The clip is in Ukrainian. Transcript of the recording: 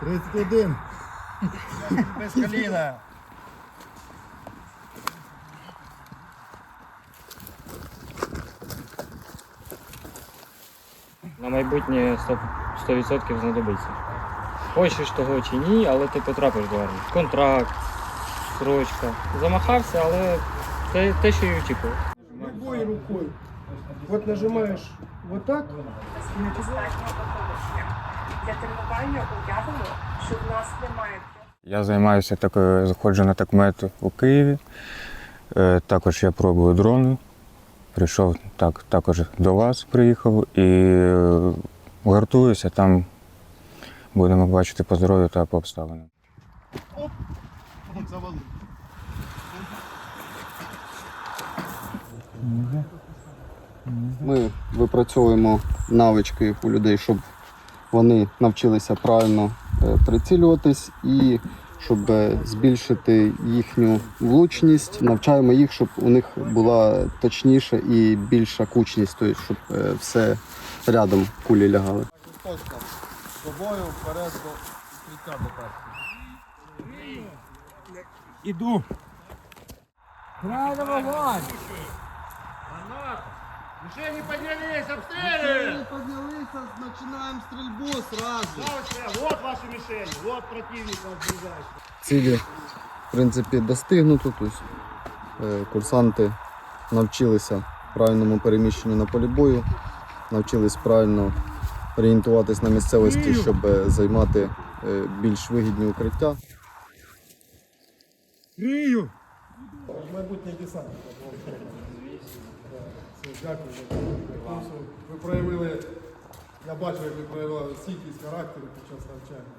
31. Без коліна. На майбутнє 100%, 100% знадобиться. Хочеш того чи ні, але ти потрапиш до армії. Контракт, срочка. Замахався, але те, те що і очікував. Любой рукой. Вот нажимаешь вот так. Для тренування уявимо, що в нас немає Я займаюся такою, заходжу на такмет у Києві. Е, Також я пробую дрони. Прийшов так, також до вас, приїхав і е, гартуюся. Там будемо бачити по здоров'ю та по обставинам. Завалив. Ми випрацьовуємо навички у людей, щоб вони навчилися правильно е, прицілюватись і щоб е, збільшити їхню влучність, навчаємо їх, щоб у них була точніша і більша кучність, тобто, щоб е, все рядом кулі лягали. Тобою вперед до укриття до першого. Іду. Мишені поднялись, обстріли! Піднялися, починаємо стрільбу одразу. Вот ваші мишені, вот противник вас ближайший. Цілі, в принципі, достигнуто. Тобто, е, курсанти навчилися правильному переміщенню на полі бою, навчились правильно орієнтуватись на місцевості, щоб е, займати е, більш вигідні укриття. Крию. Майбутній десант. Дякую. Ви проявили, я бачив, як ви проявили стійкість характеру під час навчання.